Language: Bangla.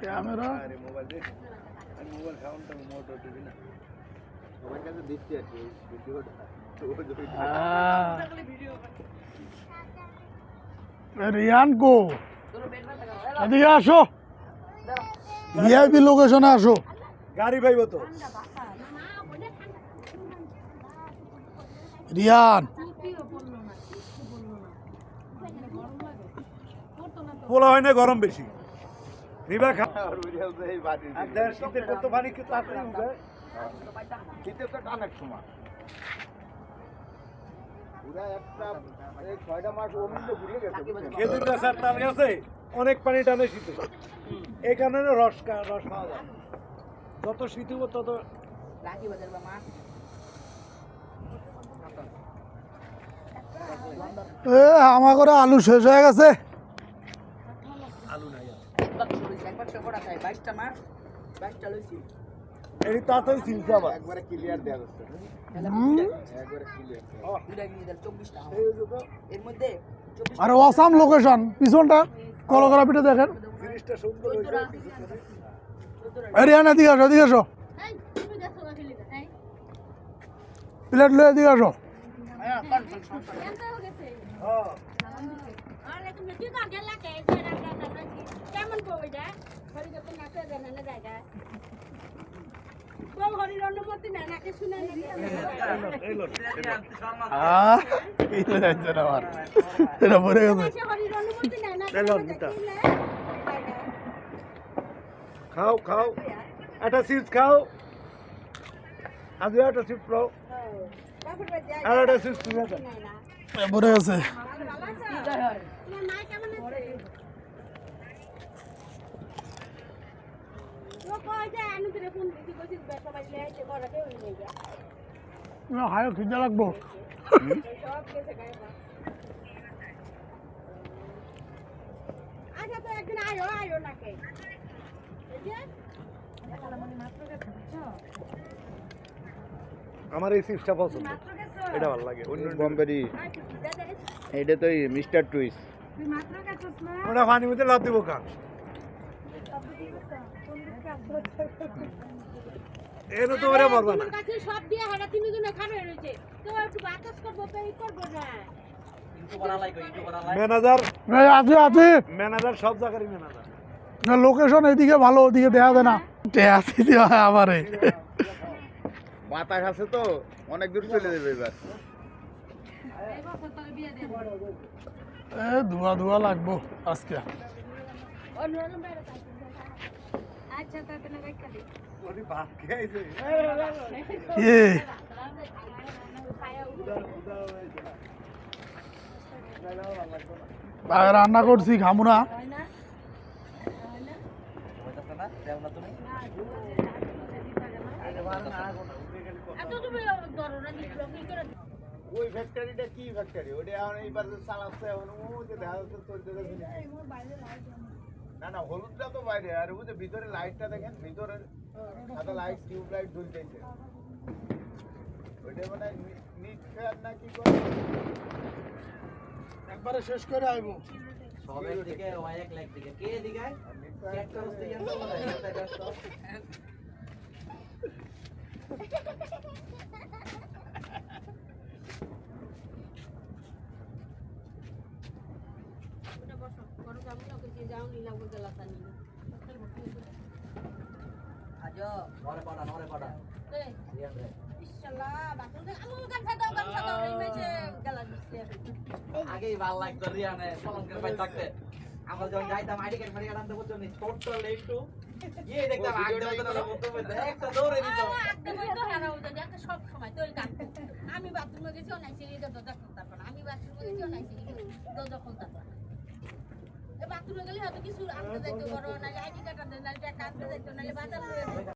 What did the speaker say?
ক্যামেরা। রিয়ান কো? এদিকে আসো। ভিআইপি লোকেশনে আসো। গাড়ি পাইব তো। রিয়ান। পোলা হয় না গরম বেশি। রিবা খা শীতের কত পানি কি তাড়াতাড়ি উঠে। শীতে তো টানেক সময়। পুরা একটা এই ছয়টা মাস ওর গেছে গাছ আর অনেক পানি টানে শীতে। এই কারণে রস খা- রস পাওয়া যায়। যত শীত হব তত এ আমার করে আলু শেষ হয়ে গেছে। আলু নাই আর। বাইশটা মাস বাইশটা লইছি এই তাড়াতাড়ি চিনতে আবার একবারে ক্লিয়ার দেওয়া যাচ্ছে একবারে ক্লিয়ার দুটা নিয়ে দিল চব্বিশটা এই যে তো। এর মধ্যে আরে অসাম লোকেশন পিছনটা কলগ্রাফিটা দেখেন। জিনিসটা সুন্দর হয়েছে আসো আসো। প্লেট লয়ে এদিকে আসো। হ্যাঁ কেমন নাচে জায়গা নিতা। খাও খাও একটা চিপস খাও আজ একটা চিপস খাও তুমি আছে। গেছে। হায় খিদে লাগবো। গেছে আচ্ছা তো একদিন আয়ো আয়ো নাকি। এই যে। আমার এই চিপসটা পছন্দ। এটা ভালো লাগে। অন্য বম্বেরি এটা তো মিস্টার টুইস তুই মাত্র গেছিস না ওটা পানির মধ্যে লাভ দিব কাক এর তো ওরা পারবে না। কাছে সব দিয়ে রয়েছে তো একটু বাতাস করব এই করব না ম্যানেজার আছে আছে ম্যানেজার সব জায়গারই ম্যানেজার না লোকেশন এদিকে ভালো ওদিকে দেখা যায় না। আমারে। বাতাস আছে তো, অনেক দূর চলে যাবে এবার। ধোয়া ধোয়া লাগবো আজকে। রান্না করছি, খামু ওই ফ্যাক্টরিটা কি ফ্যাক্টরি ওটা এখন এইবার চালাচ্ছে এখন ও যে দেখা যাচ্ছে চলতে না না হলুদটা তো বাইরে। আর ওই যে ভিতরে লাইটটা দেখেন ভিতরে সাদা লাইট টিউব লাইট জ্বলতেছে ওইটা মানে নিট ফেয়ার না কি করে? একবারে শেষ করে আইবো। সবের দিকে ওয়াই এক লাখ দিকে কে দিকে বসতে আগেই ভালো লাগতো রিয়ানে পলঙ্কের ভাই থাকতে। আমরা যখন যাইতাম আইডি কার্ড মারিয়ে আনতে বলছো নি ছোট্ট একটু গিয়ে দেখতাম আগে মতো না বলতে বলতে একটা দৌড়ে দিত। একদম ওই হারা হতো দেখো সব সময় তোর আমি বাথরুমে গেছি অনাইছি এটা দরজা খুলতে না। আমি বাথরুমে গেছি অনাইছি দরজা খুলতে পারব না। বাথরুমে গেলে হয়তো কিছু আনতে যাইতে বড় না আইডি কার্ড আনতে না টাকা আনতে যাইতো না বাজার